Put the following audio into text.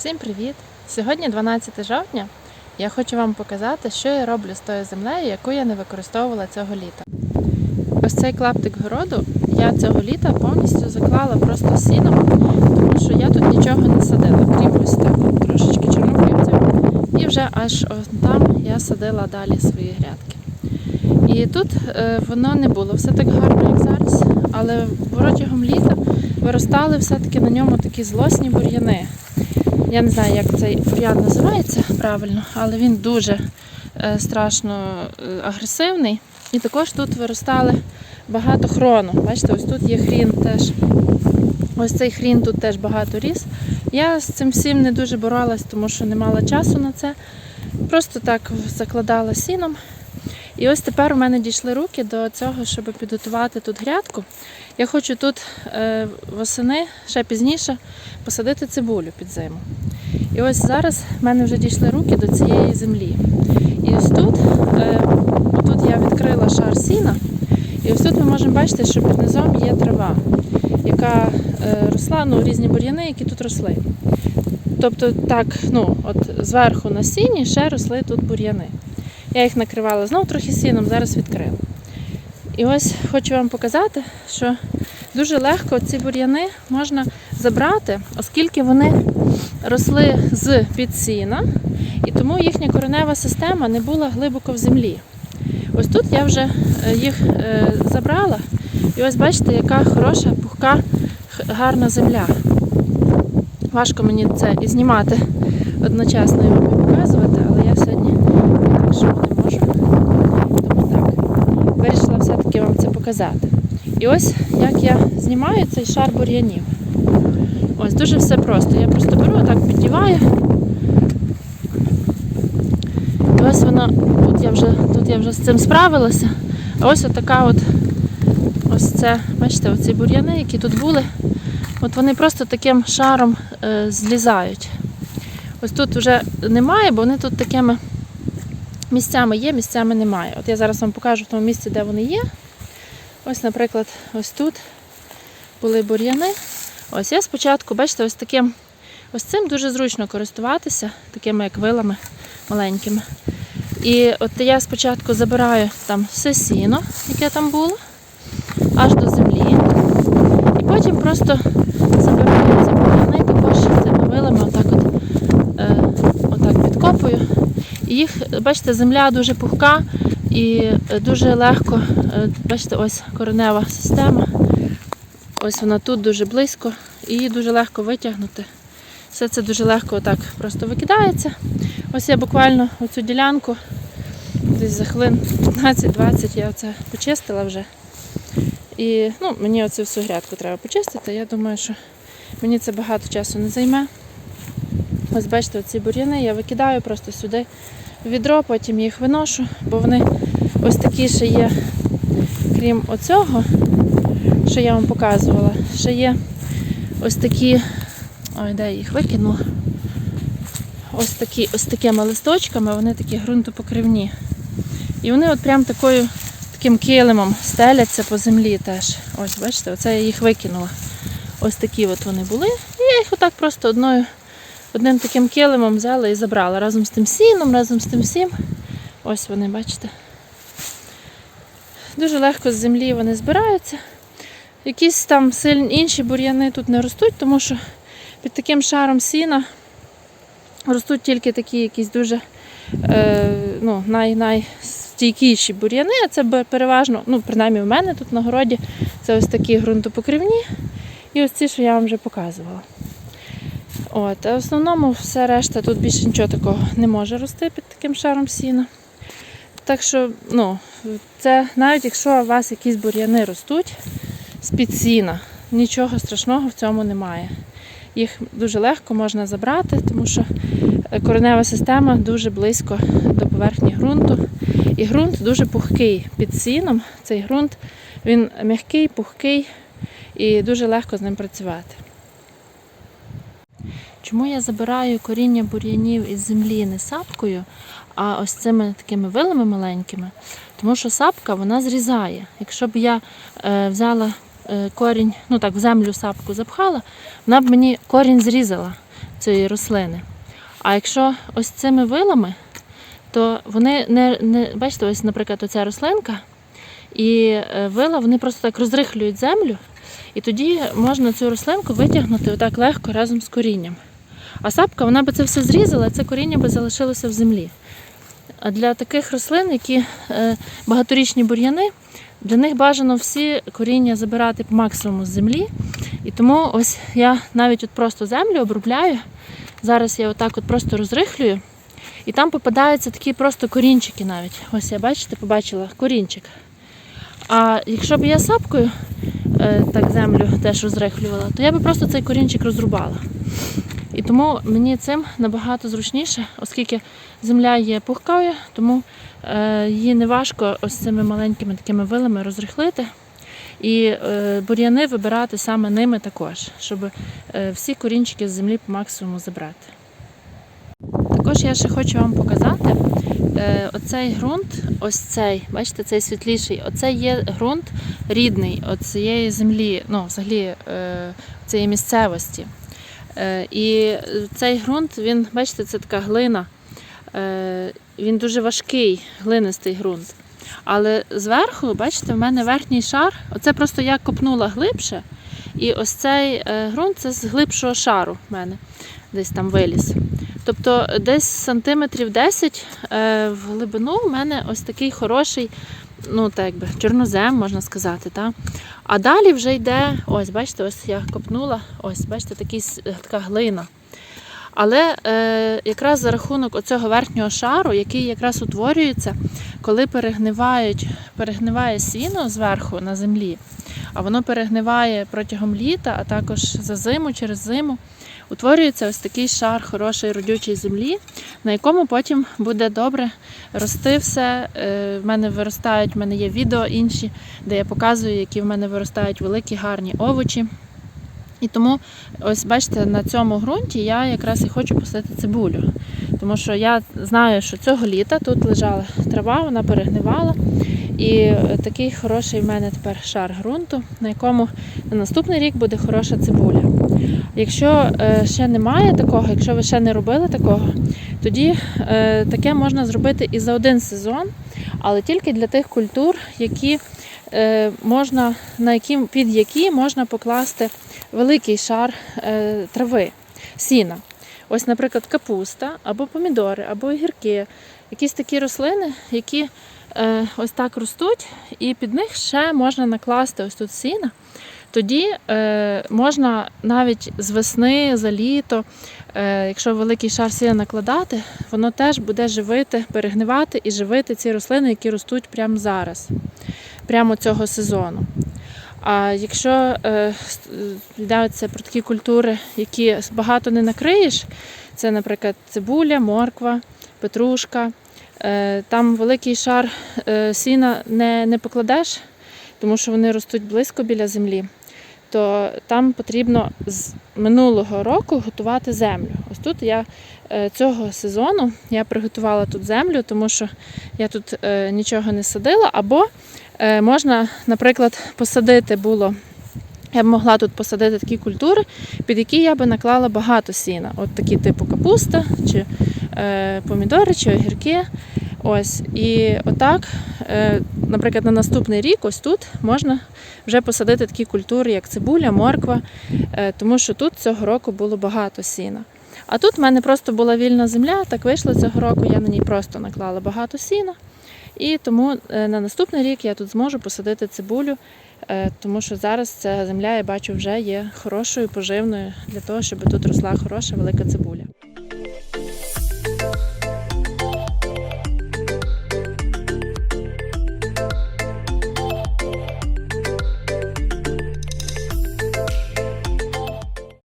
Всім привіт! Сьогодні 12 жовтня. Я хочу вам показати, що я роблю з тою землею, яку я не використовувала цього літа. Ось цей клаптик городу я цього літа повністю заклала просто сіном, тому що я тут нічого не садила, крім ось так трошечки чорнобривців. І вже аж там я садила далі свої грядки. І тут е, воно не було все так гарно, як зараз, але протягом літа виростали все-таки на ньому такі злосні бур'яни. Я не знаю, як цей бур'ян називається правильно, але він дуже е, страшно е, агресивний. І також тут виростали багато хрону. Бачите, ось тут є хрін теж. Ось цей хрін тут теж багато ріс. Я з цим всім не дуже боролась, тому що не мала часу на це. Просто так закладала сіном. І ось тепер у мене дійшли руки до цього, щоб підготувати тут грядку. Я хочу тут е, восени, ще пізніше, посадити цибулю під зиму. І ось зараз в мене вже дійшли руки до цієї землі. І ось тут, е, тут я відкрила шар сіна, і ось тут ми можемо бачити, що під низом є трава, яка е, росла, ну, різні бур'яни, які тут росли. Тобто так, ну, от зверху на сіні ще росли тут бур'яни. Я їх накривала знову трохи сіном, зараз відкрила. І ось хочу вам показати, що дуже легко ці бур'яни можна забрати, оскільки вони росли з під сіна, і тому їхня коренева система не була глибоко в землі. Ось тут я вже е, їх е, забрала, і ось бачите, яка хороша, пухка, гарна земля. Важко мені це і знімати одночасно і показувати, але я сьогодні що не можу. Тому так. Вирішила все-таки вам це показати. І ось як я знімаю цей шар бур'янів. Ось дуже все просто. Я просто беру, так піддіваю. І ось воно, тут я вже, тут я вже з цим справилася. А ось отака от, ось це, бачите, оці бур'яни, які тут були, от вони просто таким шаром е, злізають. Ось тут вже немає, бо вони тут такими місцями є, місцями немає. От я зараз вам покажу в тому місці, де вони є. Ось, наприклад, ось тут були бур'яни. Ось я спочатку, бачите, ось таким, ось цим дуже зручно користуватися, такими як вилами маленькими. І от я спочатку забираю там все сіно, яке там було, аж до землі. І потім просто забираю ці бур'яни також цими вилами, отак от, е, отак підкопую. Їх, бачите, земля дуже пухка і е, дуже легко, е, бачите, ось коренева система. Ось вона тут дуже близько, і її дуже легко витягнути. Все це дуже легко отак просто викидається. Ось я буквально оцю ділянку десь за хвилин 15-20 я це почистила вже. І ну, мені оцю всю грядку треба почистити. Я думаю, що мені це багато часу не займе. Ось бачите, оці бур'яни я викидаю просто сюди в відро, потім їх виношу, бо вони ось такі ще є, крім оцього, що я вам показувала, ще є ось такі, ой, де я їх викинула. Ось такі, ось такими листочками, вони такі ґрунтопокривні. І вони от прям такою, таким килимом стеляться по землі теж. Ось, бачите, оце я їх викинула. Ось такі от вони були. І я їх отак просто одною одним таким килимом взяла і забрала разом з тим сіном, разом з тим всім. Ось вони, бачите. Дуже легко з землі вони збираються. Якісь там сильні інші бур'яни тут не ростуть, тому що під таким шаром сіна ростуть тільки такі якісь дуже е, ну, най, найстійкіші бур'яни, а це переважно, ну, принаймні в мене тут на городі, це ось такі ґрунтопокривні. І ось ці, що я вам вже показувала. От, а в основному все решта тут більше нічого такого не може рости під таким шаром сіна. Так що, ну, це навіть якщо у вас якісь бур'яни ростуть з-під сіна, нічого страшного в цьому немає. Їх дуже легко можна забрати, тому що е, коренева система дуже близько до поверхні ґрунту. І ґрунт дуже пухкий під сіном. Цей ґрунт він м'який, пухкий і дуже легко з ним працювати. Чому я забираю коріння бур'янів із землі не сапкою, а ось цими такими вилами маленькими? Тому що сапка вона зрізає. Якщо б я е, взяла е, корінь, ну так, в землю сапку запхала, вона б мені корінь зрізала. цієї рослини. А якщо ось цими вилами, то вони не, не бачите, ось, наприклад, оця рослинка і е, вила вони просто так розрихлюють землю, і тоді можна цю рослинку витягнути отак легко разом з корінням. А сапка вона би це все зрізала, це коріння би залишилося в землі. А для таких рослин, які е, багаторічні бур'яни, для них бажано всі коріння забирати по максимуму з землі. І тому ось я навіть от просто землю обробляю. Зараз я отак от просто розрихлюю. І там попадаються такі просто корінчики навіть. Ось я бачите, побачила корінчик. А якщо б я сапкою е, так землю теж розрихлювала, то я би просто цей корінчик розрубала. І тому мені цим набагато зручніше, оскільки земля є пухкою, тому е, її не важко ось цими маленькими такими вилами розрихлити. І е, бур'яни вибирати саме ними також, щоб е, всі корінчики з землі по максимуму забрати. Також я ще хочу вам показати оцей ґрунт, ось цей, бачите, цей світліший, оце є ґрунт рідний цієї землі, ну, взагалі цієї місцевості. Е, і цей ґрунт, він, бачите, це така глина. Е, він дуже важкий, глинистий ґрунт. Але зверху, бачите, в мене верхній шар, оце просто я копнула глибше. І ось цей е, ґрунт це з глибшого шару в мене десь там виліз. Тобто десь сантиметрів 10 е, в глибину в мене ось такий хороший, ну так якби чорнозем, можна сказати. Та? А далі вже йде, ось, бачите, ось я копнула, ось, бачите, такий, така глина. Але е, якраз за рахунок оцього верхнього шару, який якраз утворюється, коли перегнивають, перегниває сіно зверху на землі, а воно перегниває протягом літа, а також за зиму, через зиму, утворюється ось такий шар хорошої родючої землі, на якому потім буде добре рости все. Е, В мене виростають, в мене є відео інші, де я показую, які в мене виростають великі гарні овочі. І тому, ось бачите, на цьому ґрунті я якраз і хочу посадити цибулю. Тому що я знаю, що цього літа тут лежала трава, вона перегнивала. І такий хороший в мене тепер шар ґрунту, на якому на наступний рік буде хороша цибуля. Якщо е, ще немає такого, якщо ви ще не робили такого, тоді е, таке можна зробити і за один сезон, але тільки для тих культур, які е, можна, на які, під які можна покласти великий шар трави, сіна. Ось, наприклад, капуста або помідори, або огірки, якісь такі рослини, які ось так ростуть, і під них ще можна накласти ось тут сіна. Тоді е, можна навіть з весни, за літо, е, якщо великий шар сіна накладати, воно теж буде живити, перегнивати і живити ці рослини, які ростуть прямо зараз, прямо цього сезону. А якщо е, йдеться про такі культури, які багато не накриєш, це, наприклад, цибуля, морква, петрушка, е, там великий шар е, сіна не, не покладеш, тому що вони ростуть близько біля землі, то там потрібно з минулого року готувати землю. Ось тут я е, цього сезону я приготувала тут землю, тому що я тут е, нічого не садила, або Е, Можна, наприклад, посадити було. Я б могла тут посадити такі культури, під які я би наклала багато сіна. От такі типу капуста, чи е, помідори, чи огірки. Ось. І отак, наприклад, на наступний рік, ось тут можна вже посадити такі культури, як цибуля, морква, е, тому що тут цього року було багато сіна. А тут в мене просто була вільна земля, так вийшло цього року, я на ній просто наклала багато сіна. І тому е, на наступний рік я тут зможу посадити цибулю, е, тому що зараз ця земля, я бачу, вже є хорошою, поживною для того, щоб тут росла хороша велика цибуля.